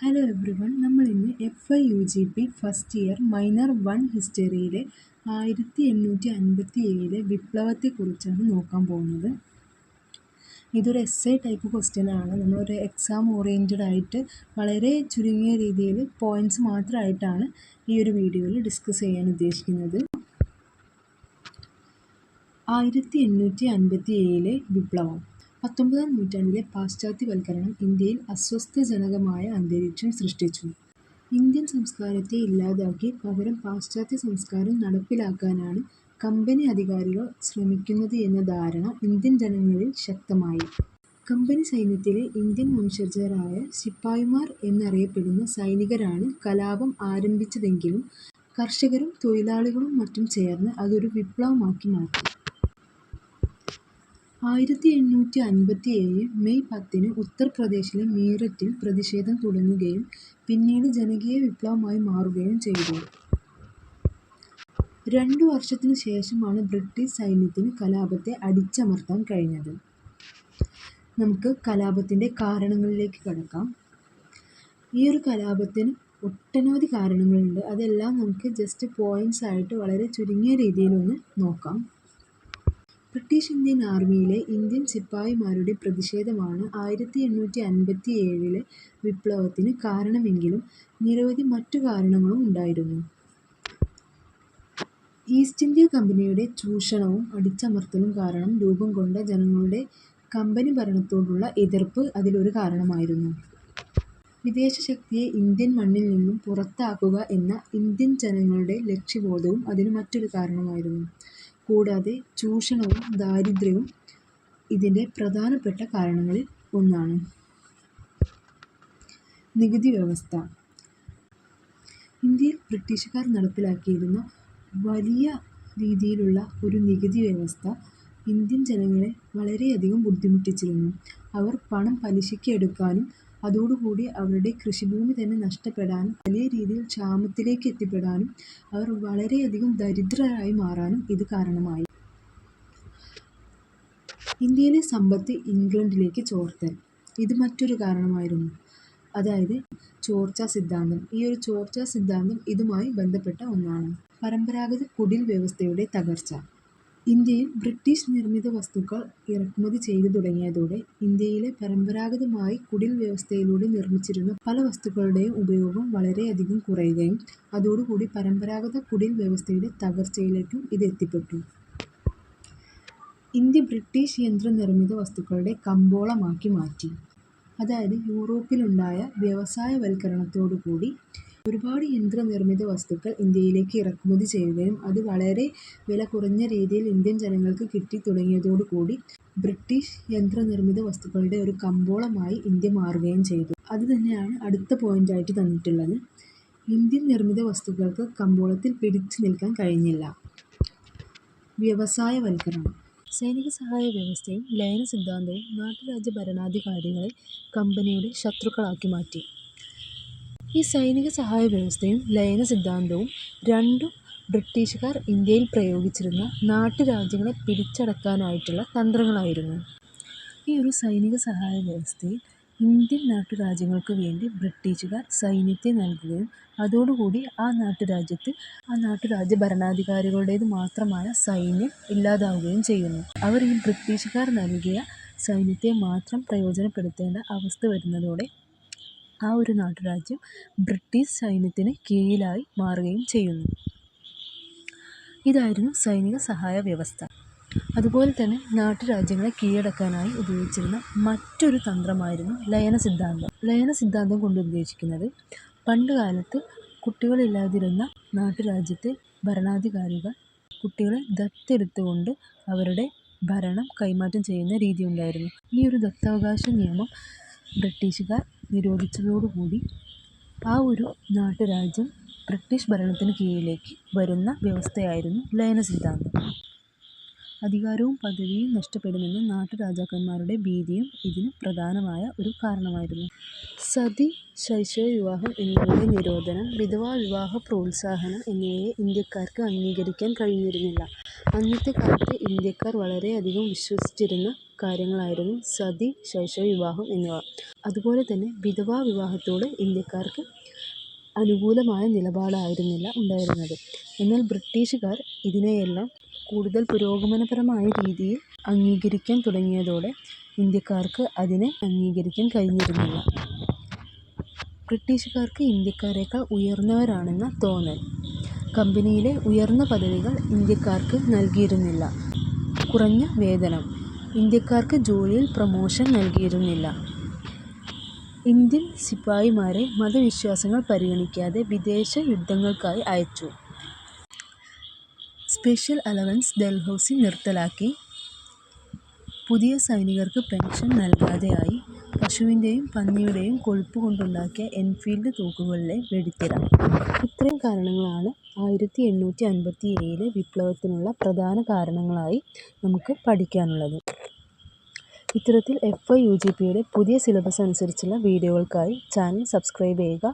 Hello everyone നമ്മളിന്ന് F I U G P first year minor one ഹിസ്റ്ററിയിലെ ആയിരത്തി എണ്ണൂറ്റി അൻപത്തി ഏഴിലെ വിപ്ലവത്തെക്കുറിച്ചാണ് നോക്കാൻ പോകുന്നത്. ഇതൊരു എസ് എ ടൈപ്പ് ക്വസ്റ്റ്യൻ ആണ്. നമ്മളൊരു എക്സാം ഓറിയന്റഡ് ആയിട്ട് വളരെ ചുരുങ്ങിയ രീതിയിൽ പോയിന്റ്സ് മാത്രമായിട്ടാണ് ഈ ഒരു വീഡിയോയിൽ ഡിസ്കസ് ചെയ്യാൻ ഉദ്ദേശിക്കുന്നത്. ആയിരത്തി എണ്ണൂറ്റി അൻപത്തി ഏഴിലെ വിപ്ലവം. പത്തൊമ്പതാം നൂറ്റാണ്ടിലെ പാശ്ചാത്യവൽക്കരണം ഇന്ത്യയിൽ അസ്വസ്ഥജനകമായ അന്തരീക്ഷം സൃഷ്ടിച്ചു. ഇന്ത്യൻ സംസ്കാരത്തെ ഇല്ലാതാക്കി പകരം പാശ്ചാത്യ സംസ്കാരം നടപ്പിലാക്കാനാണ് കമ്പനി അധികാരികൾ ശ്രമിക്കുന്നത് എന്ന ധാരണ ഇന്ത്യൻ ജനങ്ങളിൽ ശക്തമായി. കമ്പനി സൈന്യത്തിലെ ഇന്ത്യൻ വംശജരായ ശിപ്പായിമാർ എന്നറിയപ്പെടുന്ന സൈനികരാണ് കലാപം ആരംഭിച്ചതെങ്കിലും കർഷകരും തൊഴിലാളികളും മറ്റും ചേർന്ന് അതൊരു വിപ്ലവമാക്കി മാറ്റി. ആയിരത്തി എണ്ണൂറ്റി അൻപത്തി ഏഴ് മെയ് പത്തിന് ഉത്തർപ്രദേശിലെ മീററ്റിൽ പ്രതിഷേധം തുടങ്ങുകയും പിന്നീട് ജനകീയ വിപ്ലവമായി മാറുകയും ചെയ്തു. രണ്ടു വർഷത്തിനു ശേഷമാണ് ബ്രിട്ടീഷ് സൈന്യത്തിന് കലാപത്തെ അടിച്ചമർത്താൻ കഴിഞ്ഞത്. നമുക്ക് കലാപത്തിന്റെ കാരണങ്ങളിലേക്ക് കടക്കാം. ഈ ഒരു കലാപത്തിന് ഒട്ടനവധി കാരണങ്ങളുണ്ട്. അതെല്ലാം നമുക്ക് ജസ്റ്റ് പോയിന്റ്സ് ആയിട്ട് വളരെ ചുരുങ്ങിയ രീതിയിലൊന്ന് നോക്കാം. ബ്രിട്ടീഷ് ഇന്ത്യൻ ആർമിയിലെ ഇന്ത്യൻ സിപ്പായിമാരുടെ പ്രതിഷേധമാണ് ആയിരത്തി എണ്ണൂറ്റി അൻപത്തി ഏഴിലെ വിപ്ലവത്തിന് കാരണമെങ്കിലും നിരവധി മറ്റു കാരണങ്ങളും ഉണ്ടായിരുന്നു. ഈസ്റ്റ് ഇന്ത്യ കമ്പനിയുടെ ചൂഷണവും അടിച്ചമർത്തലും കാരണം രൂപം കൊണ്ട ജനങ്ങളുടെ കമ്പനി ഭരണത്തോടുള്ള എതിർപ്പ് അതിലൊരു കാരണമായിരുന്നു. വിദേശ ശക്തിയെ ഇന്ത്യൻ മണ്ണിൽ നിന്നും പുറത്താക്കുക എന്ന ഇന്ത്യൻ ജനങ്ങളുടെ ലക്ഷ്യബോധവും അതിന് മറ്റൊരു കാരണമായിരുന്നു. കൂടാതെ ചൂഷണവും ദാരിദ്ര്യവും ഇതിന്റെ പ്രധാനപ്പെട്ട കാരണങ്ങളിൽ ഒന്നാണ്. നികുതി വ്യവസ്ഥ. ഇന്ത്യയിൽ ബ്രിട്ടീഷുകാർ നടപ്പിലാക്കിയിരുന്ന വലിയ രീതിയിലുള്ള ഒരു നികുതി വ്യവസ്ഥ ഇന്ത്യൻ ജനങ്ങളെ വളരെയധികം ബുദ്ധിമുട്ടിച്ചിരുന്നു. അവർ പണം പലിശയ്ക്ക് എടുക്കാനും അതോടുകൂടി അവരുടെ കൃഷിഭൂമി തന്നെ നഷ്ടപ്പെടാനും വലിയ രീതിയിൽ ക്ഷാമത്തിലേക്ക് എത്തിപ്പെടാനും അവർ വളരെയധികം ദരിദ്രരായി മാറാനും ഇത് കാരണമായി. ഇന്ത്യയിലെ സമ്പത്ത് ഇംഗ്ലണ്ടിലേക്ക് ചോർത്തൽ. ഇത് മറ്റൊരു കാരണമായിരുന്നു. അതായത് ചോർച്ച സിദ്ധാന്തം. ഈ ഒരു ചോർച്ച സിദ്ധാന്തം ഇതുമായി ബന്ധപ്പെട്ട ഒന്നാണ്. പരമ്പരാഗത കുടിൽ വ്യവസ്ഥയുടെ തകർച്ച. ഇന്ത്യയിൽ ബ്രിട്ടീഷ് നിർമ്മിത വസ്തുക്കൾ ഇറക്കുമതി ചെയ്തു തുടങ്ങിയതോടെ ഇന്ത്യയിലെ പരമ്പരാഗതമായി കുടിൽ വ്യവസ്ഥയിലൂടെ നിർമ്മിച്ചിരുന്ന പല വസ്തുക്കളുടെയും ഉപയോഗം വളരെയധികം കുറയുകയും അതോടുകൂടി പരമ്പരാഗത കുടിൽ വ്യവസ്ഥയുടെ തകർച്ചയിലേക്കും ഇത് എത്തിപ്പെട്ടു. ഇന്ത്യ ബ്രിട്ടീഷ് യന്ത്രനിർമ്മിത വസ്തുക്കളുടെ കമ്പോളമാക്കി മാറ്റി. അതായത് യൂറോപ്പിലുണ്ടായ വ്യവസായവൽക്കരണത്തോടുകൂടി ഒരുപാട് യന്ത്രനിർമ്മിത വസ്തുക്കൾ ഇന്ത്യയിലേക്ക് ഇറക്കുമതി ചെയ്യുകയും അത് വളരെ വില കുറഞ്ഞ രീതിയിൽ ഇന്ത്യൻ ജനങ്ങൾക്ക് കിട്ടി തുടങ്ങിയതോടുകൂടി ബ്രിട്ടീഷ് യന്ത്രനിർമ്മിത വസ്തുക്കളുടെ ഒരു കമ്പോളമായി ഇന്ത്യ മാറുകയും ചെയ്തു. അത് തന്നെയാണ് അടുത്ത പോയിന്റായിട്ട് തന്നിട്ടുള്ളത്. ഇന്ത്യൻ നിർമ്മിത വസ്തുക്കൾക്ക് കമ്പോളത്തിൽ പിടിച്ചു നിൽക്കാൻ കഴിഞ്ഞില്ല. വ്യവസായവൽക്കരണം. സൈനിക സഹായ വ്യവസ്ഥയും ലയന സിദ്ധാന്തവും നാട്ടുരാജ്യ ഭരണാധികാരികളെ കമ്പനിയുടെ ശത്രുക്കളാക്കി മാറ്റി. ഈ സൈനിക സഹായ വ്യവസ്ഥയും ലയന സിദ്ധാന്തവും രണ്ടും ബ്രിട്ടീഷുകാർ ഇന്ത്യയിൽ പ്രയോഗിച്ചിരുന്ന നാട്ടുരാജ്യങ്ങളെ പിടിച്ചടക്കാനായിട്ടുള്ള തന്ത്രങ്ങളായിരുന്നു. ഈ ഒരു സൈനിക സഹായ വ്യവസ്ഥയിൽ ഇന്ത്യൻ നാട്ടുരാജ്യങ്ങൾക്ക് വേണ്ടി ബ്രിട്ടീഷുകാർ സൈന്യത്തെ നൽകുകയും അതോടുകൂടി ആ നാട്ടുരാജ്യത്ത് ആ നാട്ടുരാജ്യ ഭരണാധികാരികളുടേത് മാത്രമായ സൈന്യം ഇല്ലാതാവുകയും ചെയ്യുന്നു. അവർ ഈ ബ്രിട്ടീഷുകാർ നൽകിയ സൈന്യത്തെ മാത്രം പ്രയോജനപ്പെടുത്തേണ്ട അവസ്ഥ വരുന്നതോടെ ആ ഒരു നാട്ടുരാജ്യം ബ്രിട്ടീഷ് സൈന്യത്തിന് കീഴിലായി മാറുകയും ചെയ്യുന്നു. ഇതായിരുന്നു സൈനിക സഹായ വ്യവസ്ഥ. അതുപോലെ തന്നെ നാട്ടുരാജ്യങ്ങളെ കീഴടക്കാനായി ഉപയോഗിച്ചിരുന്ന മറ്റൊരു തന്ത്രമായിരുന്നു ലയന സിദ്ധാന്തം ലയന സിദ്ധാന്തം കൊണ്ട് ഉദ്ദേശിക്കുന്നത് പണ്ടുകാലത്ത് കുട്ടികളില്ലാതിരുന്ന നാട്ടുരാജ്യത്തെ ഭരണാധികാരികൾ കുട്ടികളെ ദത്തെടുത്തുകൊണ്ട് അവരുടെ ഭരണം കൈമാറ്റം ചെയ്യുന്ന രീതി ഉണ്ടായിരുന്നു. ഈ ഒരു ദത്താവകാശ നിയമം ബ്രിട്ടീഷുകാർ നിരോധിച്ചതോടുകൂടി ആ ഒരു നാട്ടുരാജ്യം ബ്രിട്ടീഷ് ഭരണത്തിന് കീഴിലേക്ക് വരുന്ന വ്യവസ്ഥയായിരുന്നു ലയന സിദ്ധാന്തം. അധികാരവും പദവിയും നഷ്ടപ്പെടുമെന്ന നാട്ടുരാജാക്കന്മാരുടെ ഭീതിയും ഇതിന് പ്രധാനമായ ഒരു കാരണമായിരുന്നു. സതി, ശൈശവവിവാഹം എന്നിവയുടെ നിരോധനം, വിധവാവിവാഹ പ്രോത്സാഹനം എന്നിവയെ ഇന്ത്യക്കാർക്ക് അംഗീകരിക്കാൻ കഴിഞ്ഞിരുന്നില്ല. അന്നത്തെ കാലത്ത് ഇന്ത്യക്കാർ വളരെയധികം വിശ്വസിച്ചിരുന്ന കാര്യങ്ങളായിരുന്നു സതി, ശൈശവവിവാഹം എന്നിവ. അതുപോലെ തന്നെ വിധവാവിവാഹത്തോട് ഇന്ത്യക്കാർക്ക് അനുകൂലമായ നിലപാടായിരുന്നില്ല ഉണ്ടായിരുന്നത്. എന്നാൽ ബ്രിട്ടീഷുകാർ ഇതിനെയെല്ലാം കൂടുതൽ പുരോഗമനപരമായ രീതിയിൽ അംഗീകരിക്കാൻ തുടങ്ങിയതോടെ ഇന്ത്യക്കാർക്ക് അതിനെ അംഗീകരിക്കാൻ കഴിഞ്ഞിരുന്നില്ല. ബ്രിട്ടീഷുകാർക്ക് ഇന്ത്യക്കാരേക്കാൾ ഉയർന്നവരാണെന്ന തോന്നൽ. കമ്പനിയിലെ ഉയർന്ന പദവികൾ ഇന്ത്യക്കാർക്ക് നൽകിയിരുന്നില്ല. കുറഞ്ഞ വേതനം. ഇന്ത്യക്കാർക്ക് ജോലിയിൽ പ്രമോഷൻ നൽകിയിരുന്നില്ല. ഇന്ത്യൻ സിപ്പായിമാരെ മതവിശ്വാസങ്ങൾ പരിഗണിക്കാതെ വിദേശ യുദ്ധങ്ങൾക്കായി അയച്ചു. സ്പെഷ്യൽ അലവൻസ് ഡൽഹൌസി നിർത്തലാക്കി. പുതിയ സൈനികർക്ക് പെൻഷൻ നൽകാതെയായി. പശുവിന്റെയും പന്നിയുടെയും കൊഴുപ്പ് കൊണ്ടുണ്ടാക്കിയ എൻഫീൽഡ് തോക്കുകളിലെ വെടിത്തിര. ഇത്രയും കാരണങ്ങളാണ് ആയിരത്തി എണ്ണൂറ്റി അൻപത്തി ഏഴിലെ വിപ്ലവത്തിനുള്ള പ്രധാന കാരണങ്ങളായി നമുക്ക് പഠിക്കാനുള്ളത്. ഇത്തരത്തിൽ എഫ്. ഐ. യു. ജി. പിയുടെ പുതിയ സിലബസ് അനുസരിച്ചുള്ള വീഡിയോകൾക്കായി ചാനൽ സബ്സ്ക്രൈബ് ചെയ്യുക.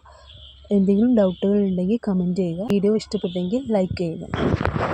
എന്തെങ്കിലും ഡൗട്ടുകൾ ഉണ്ടെങ്കിൽ കമന്റ് ചെയ്യുക. വീഡിയോ ഇഷ്ടപ്പെട്ടെങ്കിൽ ലൈക്ക് ചെയ്യുക.